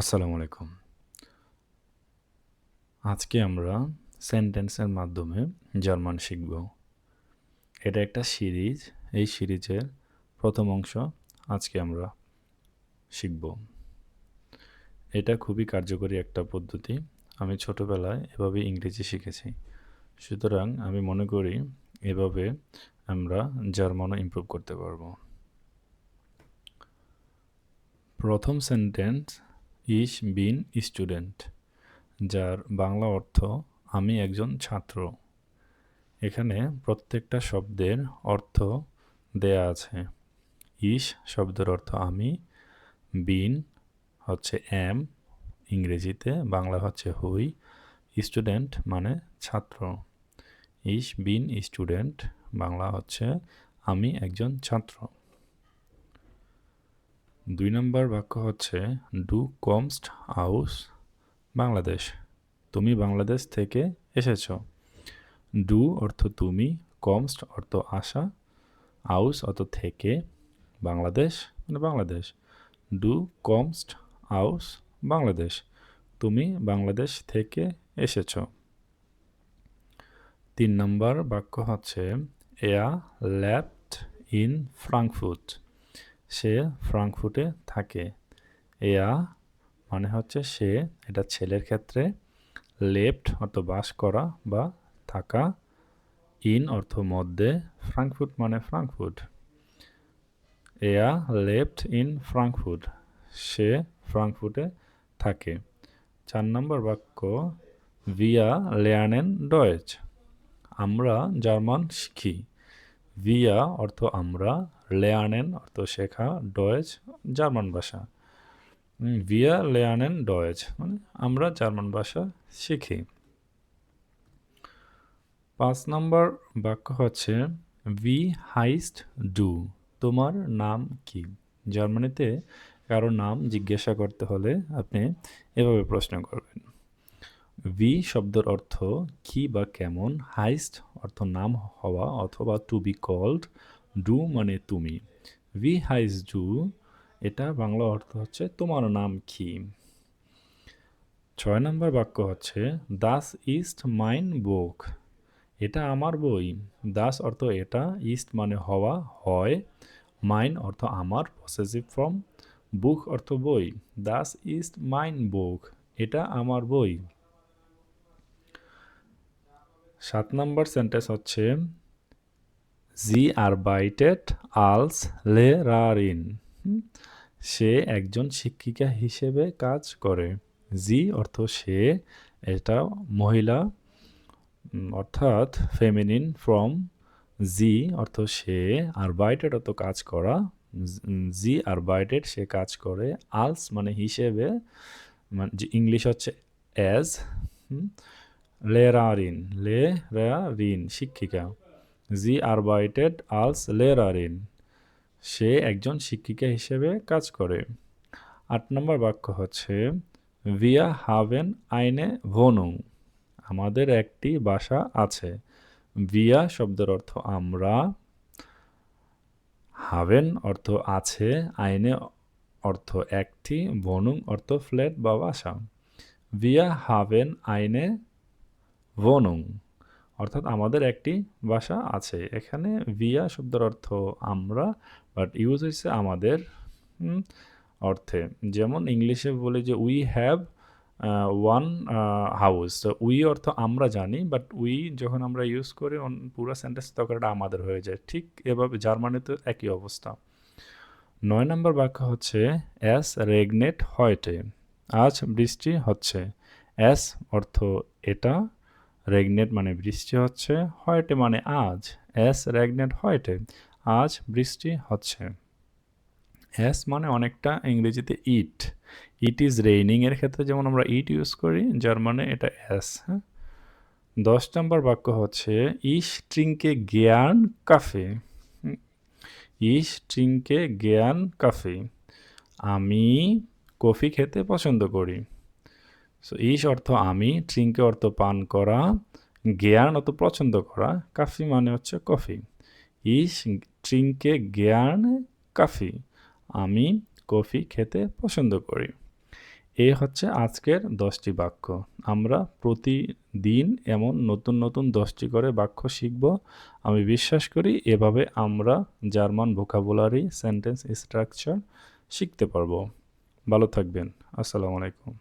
আসসালামু আলাইকুম। আজকে আমরা সেন্টেন্সের মাধ্যমে জার্মান শিখব। এটা একটা সিরিজ, এই সিরিজের প্রথম অংশ আজকে আমরা শিখব। এটা খুবই কার্যকরী একটা পদ্ধতি। আমি ছোটোবেলায় এভাবে ইংরেজি শিখেছি। সুতরাং আমি মনে করি এভাবে আমরা জার্মানও ইমপ্রুভ করতে পারব। প্রথম সেন্টেন্স ইস বিন স্টুডেন্ট, যার বাংলা অর্থ, আমি একজন ছাত্র। এখানে প্রত্যেকটা শব্দের অর্থ দেয়া আছে। ইস শব্দের অর্থ আমি বিন হচ্ছে এম ইংরেজিতে বাংলা হচ্ছে হুই স্টুডেন্ট মানে ছাত্র। ইস বিন স্টুডেন্ট, বাংলা হচ্ছে আমি একজন ছাত্র। দুই নম্বর বাক্য হচ্ছে, ডু কমস্ট আউস বাংলাদেশ। তুমি বাংলাদেশ থেকে এসেছ। ডু অর্থ তুমি, কমস্ট অর্থ আসা আউস অর্থ থেকে, বাংলাদেশ মানে বাংলাদেশ। ডু কমস্ট আউস বাংলাদেশ। তুমি বাংলাদেশ থেকে এসেছ। তিন নম্বর বাক্য হচ্ছে, এয়া ল্যাপড ইন ফ্রাঙ্কফুট। সে ফ্রাঙ্কফুটে থাকে। এয়া মানে হচ্ছে সে, এটা ছেলের ক্ষেত্রে লেফট অর্থ বাস করা বা থাকা, ইন অর্থ মধ্যে ফ্রাঙ্কফুট মানে ফ্রাঙ্কফুট। এয়া লেফট ইন ফ্রাঙ্কফুট, সে ফ্রাঙ্কফুটে থাকে। চার নম্বর বাক্য, ভিয়া লেয়ানেন ডয়েজ আমরা জার্মান শিখি। ভিয়া অর্থ আমরা লেয়ানেন অর্থ শেখা ডয়েজ জার্মান ভাষা। ভিয়া লেয়ানেন ডয়েজ মানে আমরা জার্মান ভাষা শিখি। পাঁচ নম্বর বাক্য হচ্ছে ভি হাইস্ট ডু তোমার নাম কি? জার্মানিতে কারও নাম জিজ্ঞাসা করতে হলে আপনি এভাবে প্রশ্ন করবেন। ভি শব্দের অর্থ কি বা কেমন হাইস্ট অর্থ নাম হওয়া অথবা টু বি কল্ড ডু মানে তুমি। ভি হাইজ ডু এটা বাংলা অর্থ হচ্ছে তোমার নাম কি। ছয় নম্বর বাক্য হচ্ছে দাস ইস্ট মাইন বুক এটা আমার বই। দাস অর্থ এটা ইস্ট মানে হওয়া, হয়। মাইন অর্থ আমার পসেসিভ ফর্ম বুক অর্থ বই। দাস ইস্ট মাইন বুক এটা আমার বই। সাত নম্বর সেন্টেন্স হচ্ছে, জি আর বাইটেড আলস লে রারিন। সে একজন শিক্ষিকা হিসেবে কাজ করে। জি অর্থ সে, এটা মহিলা অর্থাৎ ফেমিনিন ফ্রম জি অর্থ সে, আর বাইটেড অর্থ কাজ করা। জি আর বাইটেড সে কাজ করে, আলস মানে হিসেবে মানে ইংলিশ হচ্ছে অ্যাজ লেরারিন লে শিক্ষিকা। জি আরবাইটেড আলস লেরারিন সে একজন শিক্ষিকা হিসেবে কাজ করে। আট নম্বর বাক্য হচ্ছে ভিয়া হাভেন আইনে ভনুং আমাদের একটি বাসা আছে। ভিয়া শব্দের অর্থ আমরা। হাভেন অর্থ আছে। আইনে অর্থ একটি। ভনুং অর্থ ফ্ল্যাট বা বাসা। ভিয়া হাভেন আইনে ভনুং, অর্থাৎ আমাদের একটি ভাষা আছে। এখানে ভিয়া শব্দের অর্থ আমরা বাট ইউজ হয়েছে আমাদের অর্থে। যেমন ইংলিশে বলে যে উই হ্যাভ ওয়ান হাউস তো উই অর্থ আমরা জানি বাট উই যখন আমরা ইউজ করি পুরো সেন্টেন্স তখন এটা আমাদের হয়ে যায়। ঠিক এভাবে জার্মানিতে একই অবস্থা। নয় নম্বর বাক্য হচ্ছে অ্যাস রেগনেট হয়টে, আজ বৃষ্টি হচ্ছে। অ্যাস অর্থ এটা রেগনেট মানে বৃষ্টি হচ্ছে হয়টে মানে আজ। এস রেগনেট হয়টে আজ বৃষ্টি হচ্ছে। এস মানে অনেকটা ইংরেজিতে ইট। ইট ইজ রেইনিং এর ক্ষেত্রে যেমন আমরা ইট ইউজ করি, জার্মানে এটা এস হ্যাঁ? দশ নম্বর বাক্য হচ্ছে ইস ট্রিঙ্কে জ্ঞান কাফে। ইস ট্রিঙ্কে জ্ঞান কাফে। আমি কফি খেতে পছন্দ করি। সো ইস অর্থ আমি ট্রিঙ্কে অর্থ পান করা জ্ঞান অর্থ পছন্দ করা কাফি মানে হচ্ছে কফি ইস ট্রিঙ্কে জ্ঞান কাফি আমি কফি খেতে পছন্দ করি এ হচ্ছে আজকের দশটি বাক্য। আমরা প্রতিদিন এমন নতুন নতুন দশটি করে বাক্য শিখব। আমি বিশ্বাস করি এভাবে আমরা জার্মান ভোকাবুলারি সেন্টেন্স স্ট্রাকচার শিখতে পারব। ভালো থাকবেন। আসসালামু আলাইকুম।